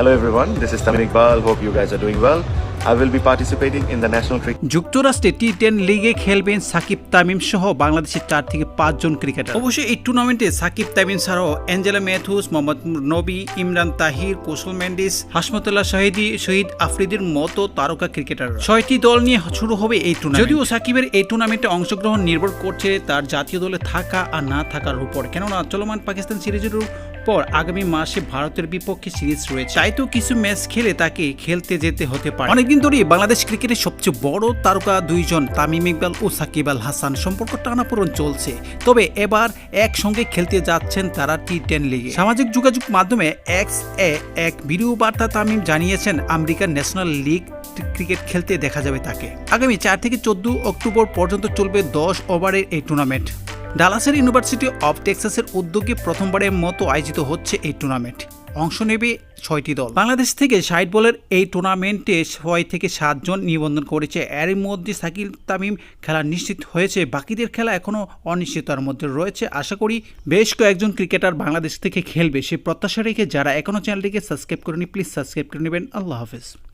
Hello everyone, this is Tamim Iqbal. Hope you guys are doing well. I will be participating in the যুক্তরাষ্ট্রে T ten লিগে খেলবেন সাকিব তামিম সহ বাংলাদেশের চার থেকে পাঁচজন ক্রিকেটার। অবশ্যই এই টুর্নামেন্টে সাকিব তামিম ছাড়াও অ্যাঞ্জেলা ম্যাথুস মোহাম্মদ নবী ইমরান তাহির কৌশল মেন্ডিস হাসমতুল্লাহ শাহিদি শহীদ আফ্রিদির মতো তারকা ক্রিকেটার ছয়টি দল নিয়ে শুরু হবে এই টুর্নামেন্ট যদিও সাকিবের এই টুর্নামেন্টে অংশগ্রহণ নির্ভর করছে তার জাতীয় দলে থাকা আর না থাকার উপর। কেননা চলমান পাকিস্তান সিরিজের পর আগামী মাসে ভারতের বিপক্ষে সিরিজ রয়েছে। তাই তো কিছু ম্যাচ খেলে তাকে খেলতে যেতে হতে পারে। অনেকদিন ধরেই বাংলাদেশ ক্রিকেটের সবচেয়ে বড় তারকা দুইজন তামিম ইকবাল ও সাকিব আল হাসান সম্পর্ক টানাপোড়ন চলছে। তবে এবার একসঙ্গে খেলতে যাচ্ছেন তারা টি টেন লিগে সামাজিক যোগাযোগ মাধ্যমে এক্স এ এক ভিডিও বার্তা তামিম জানিয়েছেন, আমেরিকার ন্যাশনাল লিগ ক্রিকেট খেলতে দেখা যাবে তাকে। আগামী চার থেকে চোদ্দ অক্টোবর পর্যন্ত চলবে দশ ওভারের এই টুর্নামেন্ট ডালাসের ইউনিভার্সিটি অফ টেক্সাসের উদ্যোগে প্রথমবারের মতো আয়োজিত হচ্ছে এই টুর্নামেন্ট অংশ নেবে ছয়টি দল। বাংলাদেশ থেকে ষাট বলের এই টুর্নামেন্টে ছয় থেকে সাতজন নিবন্ধন করেছে। এর মধ্যে সাকিল তামিম খেলা নিশ্চিত হয়েছে। বাকিদের খেলা এখনও অনিশ্চিততার মধ্যে রয়েছে। আশা করি বেশ কয়েকজন ক্রিকেটার বাংলাদেশ থেকে খেলবে। সে প্রত্যাশা রেখে যারা এখনও চ্যানেলটিকে সাবস্ক্রাইব করেনি, প্লিজ সাবস্ক্রাইব করে নেবেন। আল্লাহ হাফেজ।